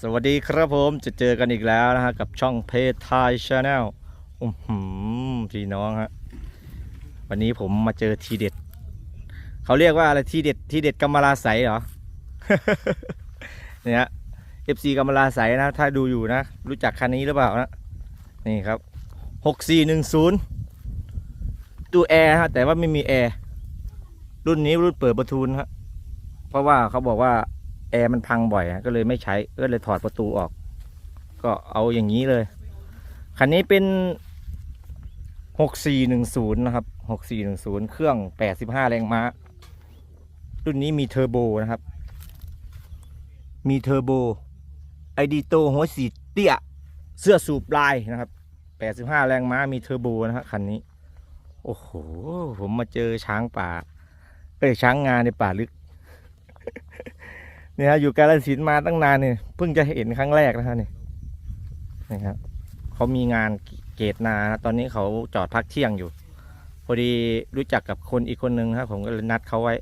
สวัสดีครับผมจะเจอกันอีกแล้วนะฮะกับช่องเพจไทยชาแนลอือหือพี่น้องฮะวันนี้ผมมาเจอทีเด็ด เขาเรียกว่าอะไรทีเด็ดทีเด็ดกำมะลาใสเหรอ เนี่ย FC กำมะลาใสนะ ถ้าดูอยู่นะ รู้จักคันนี้หรือเปล่านะ นี่ครับหกสี่หนึ่งศูนย์ตู้แอร์ฮะแต่ว่าไม่มีแอร์รุ่นนี้รุ่นเปิดประทุนฮะเพราะว่าเขาบอกว่า แอร์มันพังบ่อยก็เลยไม่ใช้ก็เลยถอดประตูออก ก็เอาอย่างนี้เลย คันนี้เป็น 6410 นะครับ 6410 เครื่อง 85 แรงม้า รุ่นนี้มีเทอร์โบนะครับ มีเทอร์โบไอดีโตหัวสีเตี้ย เสื้อสูบลายนะครับ 85 แรงม้ามีเทอร์โบนะฮะคันนี้ โอ้โห ผมมาเจอช้างป่าเอ้ยช้างงานในป่าลึก เนี่ยอยู่กาลสินมาตั้งนานเนี่ยเพิ่งจะเห็นครั้งแรกนะฮะนี่นี่ครับเขามีงานเกตนานะตอนนี้เขาจอดพักเที่ยงอยู่ พอดีรู้จักกับคนอีกคนนึงครับ ผมก็เลยนัดเขาไว้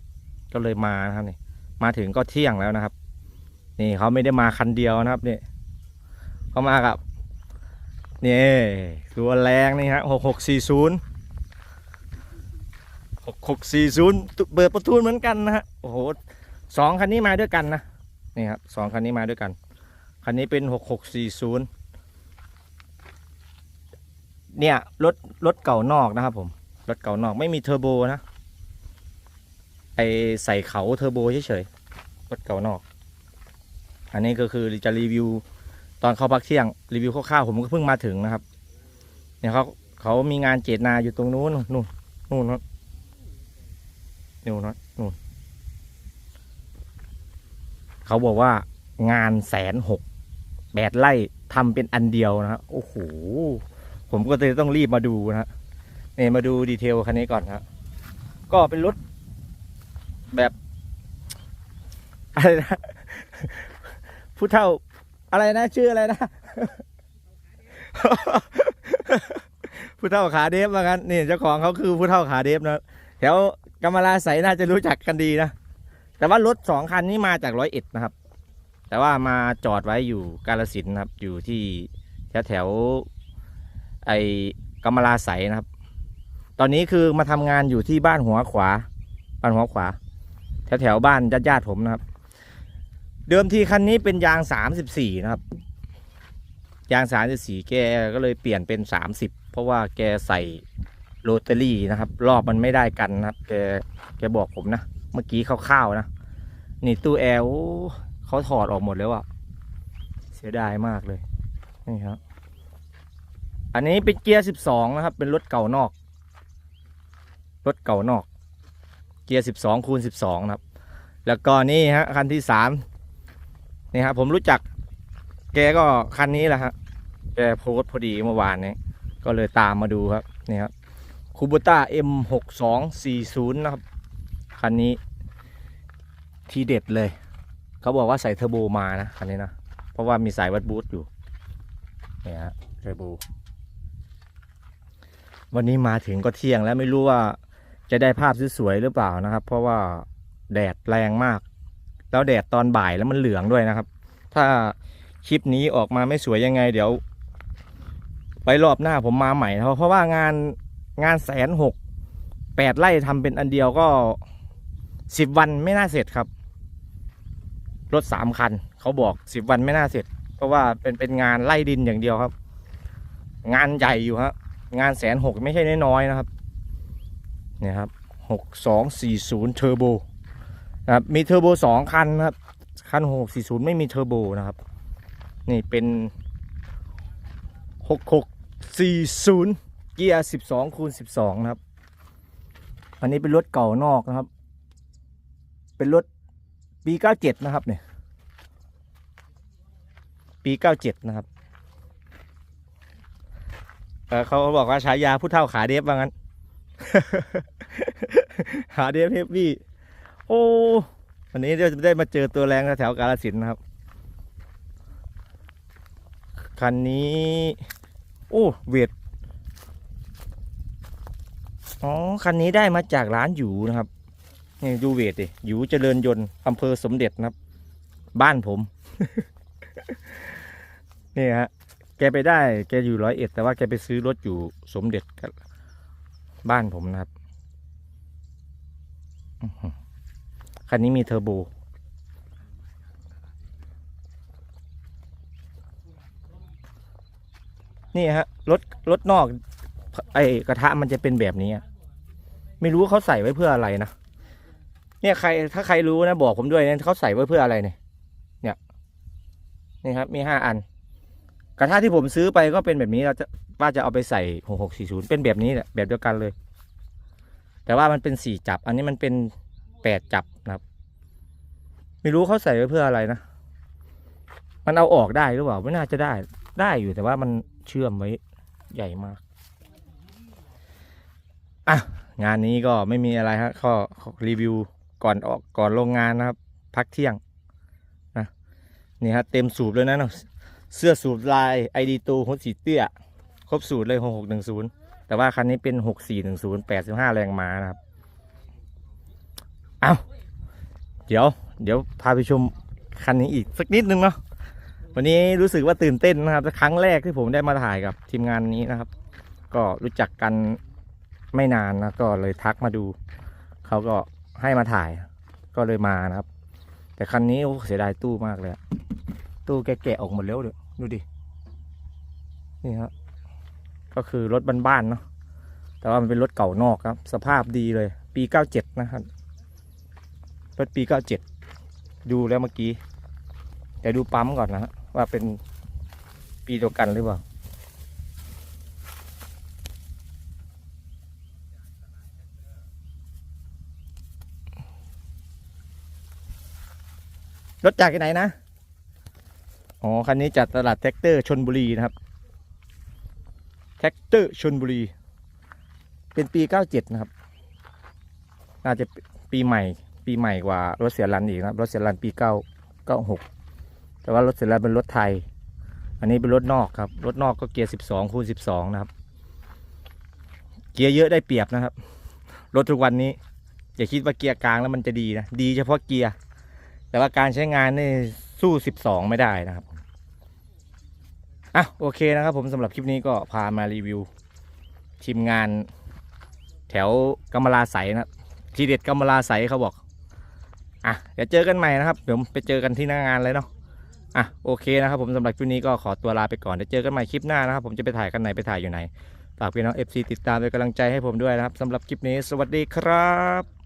ก็เลยมานะครับนี่มาถึงก็เที่ยงแล้วนะครับ นี่เขาไม่ได้มาคันเดียวนะครับนี่เขามากับนี่ตัวแรงนี่ฮะหกหกสี่ศูนย์หกหกสี่ศูนย์เบิดประตูเหมือนกันนะฮะโอ้โห สองคันนี้มาด้วยกันนะ นี่ครับสองคันนี้มาด้วยกัน คันนี้เป็นหกหกสี่ศูนย์เนี่ยรถรถเก่านอกนะครับผมรถเก่านอกไม่มีเทอร์โบนะไอใส่เขาเทอร์โบเฉยๆรถเก่านอก อันนี้ก็คือจะรีวิวตอนเข้าพักเที่ยงรีวิวคร่าวๆผมก็เพิ่งมาถึงนะครับเนี่ยเขาเขามีงานเจตนาอยู่ตรงนู้นนู่นนู่นนู่นนู่นนู่น เขาบอกว่างานแสนหกแปดไร่ทำเป็นอันเดียวนะฮะโอ้โหผมก็เลยต้องรีบมาดูนะฮะนี่ยมาดูดีเทลคันนี้ก่อนฮะก็เป็นรถแบบอะไรนะผู้เท่าอะไรนะ ชื่ออะไรนะผู้เท่าขาเดฟว่างั้นนี่เจ้าของเขาคือผู้เท่าขาเดฟนะแถวกำมะลาใสน่าจะรู้จักกันดีนะ แต่ว่ารถสองคันนี้มาจากร้อยเอ็ดนะครับ แต่ว่ามาจอดไว้อยู่กาลสินธุ์นะครับ อยู่ที่แถวแถวไอ้กำมะลาใสนะครับ ตอนนี้คือมาทำงานอยู่ที่บ้านหัวขวา บ้านหัวขวา แถวแถวๆบ้านญาติญาติๆผมนะครับ เดิมทีคันนี้เป็นยางสามสิบสี่นะครับ ยางสามสิบสี่แกก็เลยเปลี่ยนเป็นสามสิบเพราะว่าแกใส่โรตารี่นะครับ รอบมันไม่ได้กันนะครับ แกแกบอกผมนะ เมื่อกี้คร่าวๆนะ นี่ตู้แอร์เขาถอดออกหมดแล้วอะเสียดายมากเลย นี่ครับ อันนี้เป็นเกียร์สิบสองนะครับ เป็นรถเก่านอก รถเก่านอก เกียร์สิบสองคูณสิบสองนะครับ แล้วก็นี่ฮะคันที่สามนี่ครับผมรู้จักแกก็คันนี้แหละฮะแกโพสพอดีเมื่อวานนี้ก็เลยตามมาดูครับ นี่ครับคูบูต้า M หกสองสี่ศูนย์นะครับ คันนี้ทีเด็ดเลย เขาบอกว่าใส่เทอร์โบมานะคันนี้นะ เพราะว่ามีสายวัดบูทอยู่เนี่ยฮะเทอร์โบวันนี้มาถึงก็เที่ยงแล้วไม่รู้ว่าจะได้ภาพสวยๆหรือเปล่านะครับ เพราะว่าแดดแรงมาก แล้วแดดตอนบ่ายแล้วมันเหลืองด้วยนะครับ ถ้าคลิปนี้ออกมาไม่สวยยังไง เดี๋ยว ไปรอบหน้าผมมาใหม่นะครับเพราะว่างานงานแสนหกแปดไร่ทำเป็นอันเดียวก็ สิบวันไม่น่าเสร็จครับ รถสามคัน เขาบอกสิบวันไม่น่าเสร็จ เพราะว่าเป็นเป็นงานไล่ดินอย่างเดียวครับ งานใหญ่อยู่ฮะงานแสนหกไม่ใช่น้อยๆนะครับเนี่ยครับหกสองสี่ศูนย์เทอร์โบนะครับมีเทอร์โบสองคันนะครับ คันหกสี่ศูนย์ไม่มีเทอร์โบนะครับ นี่เป็นหกหกสี่ศูนย์เกียร์สิบสองคูณสิบสองนะครับ อันนี้เป็นรถเก่านอกนะครับ เป็นรถปีเก้าเจ็ดนะครับเนี่ยปีเก้าเจ็ดนะครับเออเขาบอกว่าฉายาผู้เท่าขาเดฟว่างั้น ขาเดฟเฮฟวี่โอ้วันนี้เราจะได้มาเจอตัวแรงแถวกาลสินนะครับ คันนี้ โอ้เวทอ๋อ คันนี้ได้มาจากร้านหยูนะครับ นี่ดูเวทดิหยูเจริญยนต์อำเภอสมเด็จนะครับ บ้านผม นี่ฮะ แกไปได้ แกอยู่ร้อยเอ็ด แต่ว่าแกไปซื้อรถอยู่สมเด็จกับบ้านผมนะครับ คันนี้มีเทอร์โบ นี่ฮะ รถ รถนอก ไอกระทะมันจะเป็นแบบนี้ ไม่รู้เขาใส่ไว้เพื่ออะไรนะ เนี่ยใครถ้าใครรู้นะบอกผมด้วยนะเขาใส่ไว้เพื่ออะไรเนี่ย เนี่ยนี่ครับมีห้าอัน กระทะที่ผมซื้อไปก็เป็นแบบนี้เราจะว่าจะเอาไปใส่หกหกสี่ศูนย์เป็นแบบนี้แหละแบบเดียวกันเลย แต่ว่ามันเป็นสี่จับ อันนี้มันเป็นแปดจับนะครับ ไม่รู้เขาใส่ไว้เพื่ออะไรนะมันเอาออกได้หรือเปล่าไม่น่าจะได้ได้อยู่แต่ว่ามันเชื่อมไว้ใหญ่มากอะงานนี้ก็ไม่มีอะไรฮะข้อข้อรีวิว ก่อนออกก่อนลงงานนะครับ พักเที่ยงนะนี่ฮะเต็มสูบเลยนะเนาะเสื้อสูบลายไอดีตูฮุดสีเตี้ย ครบสูตรเลยหกหกหนึ่งศูนย์แต่ว่าคันนี้เป็นหกสี่หนึ่งศูนย์แปดสิบห้าแรงม้านะครับ เอาเดี๋ยว เดี๋ยวพาไปชมคันนี้อีกสักนิดนึงเนาะวันนี้รู้สึกว่าตื่นเต้นนะครับครั้งแรกที่ผมได้มาถ่ายกับทีมงานนี้นะครับ ก็รู้จักกันไม่นานนะก็เลยทักมาดู เขาก็ ให้มาถ่าย ก็เลยมานะครับ แต่คันนี้เสียดายตู้มากเลย ตู้แกะๆออกหมดแล้วเดี๋ยวดูดิ นี่ครับ ก็คือรถบ้านๆเนาะ แต่ว่ามันเป็นรถเก่านอกครับ สภาพดีเลย ปี97นะครับ รถปี97ดูแล้วเมื่อกี้เดี๋ยวดูปั๊มก่อนนะฮะว่าเป็นปีเดียวกันหรือเปล่า รถจากที่ไหนนะ อ๋อ คันนี้จากตลาดแท็กเตอร์ชนบุรีนะครับ แท็กเตอร์ชนบุรี เป็นปี 97 นะครับ น่าจะปีใหม่ ปีใหม่กว่ารถเสียรันอีกนะครับ รถเสียรันปี 9 96 แต่ว่ารถเสียรันเป็นรถไทย อันนี้เป็นรถนอกครับ รถนอกก็เกียร์ 12คูณ12 นะครับ เกียร์เยอะได้เปรียบนะครับ รถทุกวันนี้อย่าคิดว่าเกียร์กลางแล้วมันจะดีนะ ดีเฉพาะเกียร์ แต่ว่าการใช้งานนี่สู้12ไม่ได้นะครับอะโอเคนะครับผมสำหรับคลิปนี้ก็พามารีวิว ทีมงานแถวกำมะลาใสนะครับทีเด็ดกำมะลาใสเขาบอกอะเดี๋ยวเจอกันใหม่นะครับเดี๋ยวไปเจอกันที่หน้างานเลยเนาะอะโอเคนะครับผมสำหรับคลิปนี้ก็ขอตัวลาไปก่อนเดี๋ยวเจอกันใหม่คลิปหน้านะครับผมจะไปถ่ายกันไหนไปถ่ายอยู่ไหนฝากพี่น้อง FC ติดตามเป็นกำลังใจให้ผมด้วยนะครับสำหรับคลิปนี้สวัสดีครับ